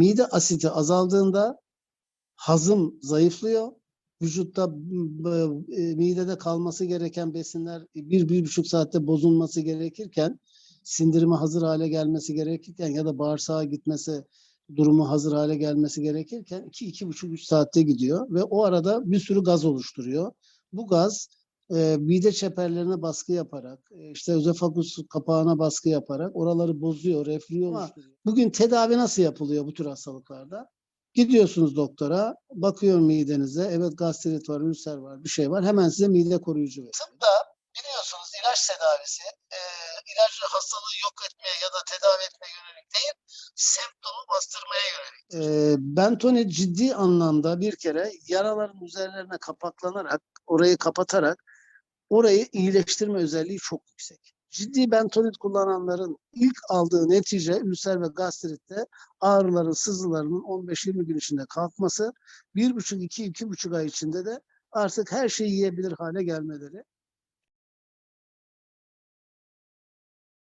Mide asiti azaldığında hazım zayıflıyor. Vücutta m- e, midede kalması gereken besinler bir, bir buçuk saatte bozulması gerekirken sindirime hazır hale gelmesi gerekirken ya da bağırsağa gitmesi durumu hazır hale gelmesi gerekirken iki, iki buçuk, üç saatte gidiyor ve o arada bir sürü gaz oluşturuyor. Bu gaz e, mide çeperlerine baskı yaparak, e, işte özefagus kapağına baskı yaparak oraları bozuyor, reflüyü oluşturuyor. Bugün tedavi nasıl yapılıyor bu tür hastalıklarda? Gidiyorsunuz doktora, bakıyor midenize, evet gastrit var, ülser var, bir şey var. Hemen size mide koruyucu veriyor. Tıpta biliyorsunuz ilaç tedavisi e, ilacı hastalığı yok etmeye ya da tedavi etmeye yönelik değil, semptomu bastırmaya yönelik. E, bentonit ciddi anlamda bir kere yaraların üzerlerine kapaklanarak, orayı kapatarak orayı iyileştirme özelliği çok yüksek. Ciddi bentonit kullananların ilk aldığı netice ülser ve gastritte ağrıların, sızılarının 15-20 gün içinde kalkması, 1,5-2-2,5 ay içinde de artık her şeyi yiyebilir hale gelmeleri.